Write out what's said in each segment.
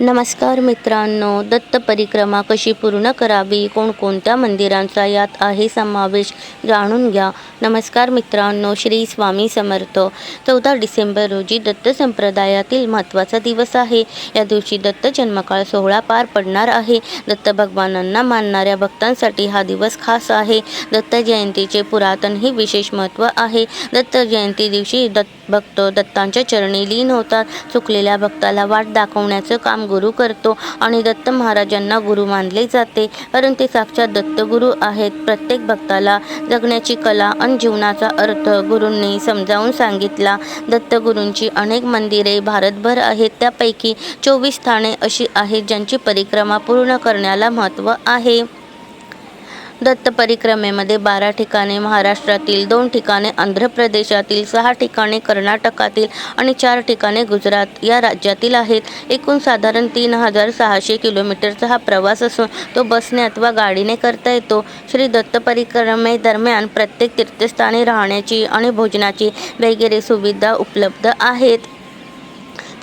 नमस्कार मित्रांनो दत्त परिक्रमा कशी पूर्ण करावी कोणकोणत्या मंदिरांचा यात आहे समावेश जाणून घ्या. नमस्कार मित्रांनो श्री स्वामी समर्थ. चौदा डिसेंबर रोजी दत्त संप्रदायातील महत्त्वाचा दिवस आहे. या दिवशी दत्त जन्मकाळ सोहळा पार पडणार आहे. दत्त भगवानांना मानणाऱ्या भक्तांसाठी हा दिवस खास आहे. दत्त जयंतीचे पुरातनही विशेष महत्त्व आहे. दत्त जयंती दिवशी दत्त भक्त दत्तांच्या चरणी लीन होतात. चुकलेल्या भक्ताला वाट दाखवण्याचं काम गुरु करतो आणि दत्त महाराजांना गुरु मानले जाते. कारण ते साक्षात दत्तगुरू आहेत. प्रत्येक भक्ताला जगण्याची कला आणि जीवनाचा अर्थ गुरूंनी समजावून सांगितला. दत्तगुरूंची अनेक मंदिरे भारतभर आहेत. त्यापैकी चोवीस स्थाने अशी आहेत ज्यांची परिक्रमा पूर्ण करण्याला महत्त्व आहे. दत्त परिक्रमेमध्ये बारा ठिकाणे महाराष्ट्रातील दोन ठिकाणे आंध्र प्रदेशातील सहा ठिकाणे कर्नाटकातील आणि चार ठिकाणे गुजरात. या राज्यातील आहेत. एकूण साधारण तीन हजार सहाशे किलोमीटरचा हा प्रवास असून तो बसने अथवा गाडीने करता येतो. श्री दत्त परिक्रमेदरम्यान प्रत्येक तीर्थस्थानी राहण्याची आणि भोजनाची वगैरे सुविधा उपलब्ध आहेत.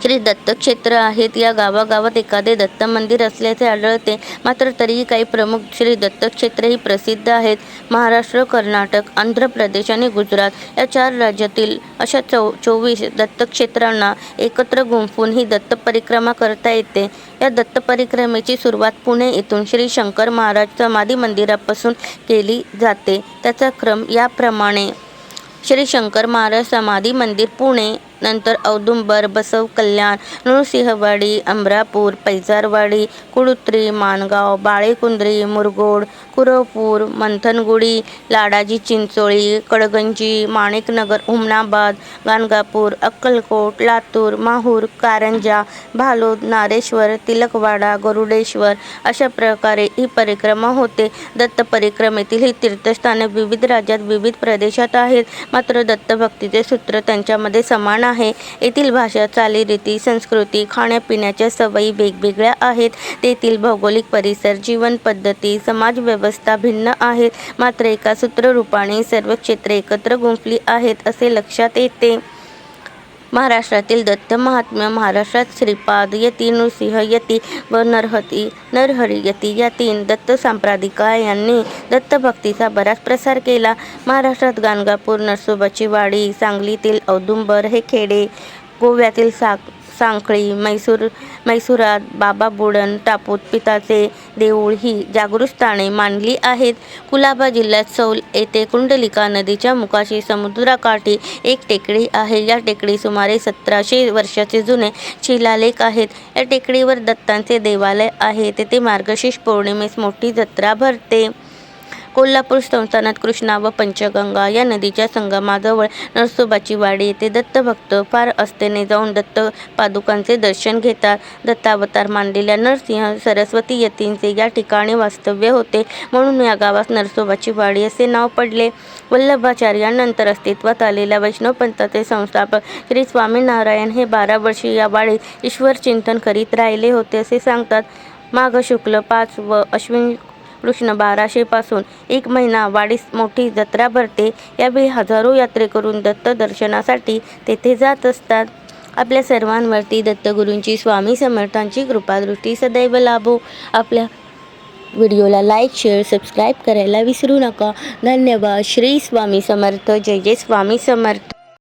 श्री दत्तक्षेत्र आहेत. या गावागावात एखादे दत्त मंदिर असल्याचे आढळते. मात्र तरीही काही प्रमुख श्री दत्तक्षेत्रही प्रसिद्ध आहेत. महाराष्ट्र कर्नाटक आंध्र प्रदेश आणि गुजरात या चार राज्यातील अशा चौ चोवीस दत्तक्षेत्रांना एकत्र गुंफून ही दत्त परिक्रमा करता येते. या दत्त परिक्रमेची सुरुवात पुणे येथून श्री शंकर महाराज समाधी मंदिरापासून केली जाते. त्याचा क्रम याप्रमाणे श्री शंकर महाराज समाधी मंदिर पुणे नंतर औदुंबर बसव कल्याण नृसिंहवाडी अमरापूर पैजारवाडी कुडुत्री माणगाव बाळेकुंद्री मुरगोड कुरवपूर मंथनगुडी लाडाजी चिंचोळी कडगंजी माणिकनगर हुमनाबाद गाणगापूर अक्कलकोट लातूर माहूर कारंजा भालोद नारेश्वर तिलकवाडा गरुडेश्वर अशा प्रकारे ही परिक्रमा होते. दत्त परिक्रमेतील ही तीर्थस्थाने विविध राज्यात विविध प्रदेशात आहेत. मात्र दत्तभक्तीचे सूत्र त्यांच्यामध्ये समान आहे. येथील भाषा चालीरीती संस्कृती खाण्यापिण्याच्या सवयी वेगवेगळ्या आहेत. तेथील भौगोलिक परिसर जीवनपद्धती समाजव्यवस्था भिन्न आहेत. मात्र एका सूत्ररूपाने सर्व क्षेत्रे एकत्र गुंफली आहेत असे लक्षात येते. महाराष्ट्रातील दत्त महात्म्य महाराष्ट्रात श्रीपाद यती नृसिंह यती व नरहती नरहरी यती या तीन दत्त सांप्रदायिकांनी दत्तभक्तीचा बराच प्रसार केला. महाराष्ट्रात गाणगापूर नरसोबाची वाडी सांगलीतील औदुंबर हे खेडे गोव्यातील साग सांखळी मैसूर मैसुरात बाबा बुडन टापूत पिताचे देऊळ ही जागृत स्थाने मानली आहेत. कुलाबा जिल्ह्यात सौल येथे कुंडलिका नदीच्या मुखाशी समुद्राकाठी एक टेकडी आहे. या टेकडी सुमारे सतराशे वर्षाचे जुने शिलालेख आहेत. या टेकडीवर दत्तांचे देवालय आहे. तेथे मार्गशीर्ष पौर्णिमेस मोठी जत्रा भरते. कोल्हापूर संस्थानात कृष्णा व पंचगंगा या नदीच्या संगमाजवळ नरसोबाची वाडी येथे दत्तभक्त फार असतेने जाऊन दत्त पादुकांचे दर्शन घेतात. दत्तावतार मानलेल्या नरसिंह सरस्वती यतींचे या ठिकाणी वास्तव्य होते. म्हणून या गावास नरसोबाची वाडी असे नाव पडले. वल्लभाचार्यांनंतर अस्तित्वात आलेल्या वैष्णवपंथाचे संस्थापक श्री स्वामीनारायण हे बारा वर्षे या वाडीत ईश्वर चिंतन करीत राहिले होते असे सांगतात. माघ शुक्ल पाच व अश्विन कृष्ण बाराशेपासून एक महिना वाडीस मोठी जत्रा भरते. यावेळी हजारो यात्रेकरून दत्त दर्शनासाठी तेथे जात असतात. आपल्या सर्वांवरती दत्तगुरूंची स्वामी समर्थांची कृपादृष्टी सदैव लाभो. आपल्या व्हिडिओला लाईक शेअर सबस्क्राईब करायला विसरू नका. धन्यवाद. श्री स्वामी समर्थ. जय जय स्वामी समर्थ.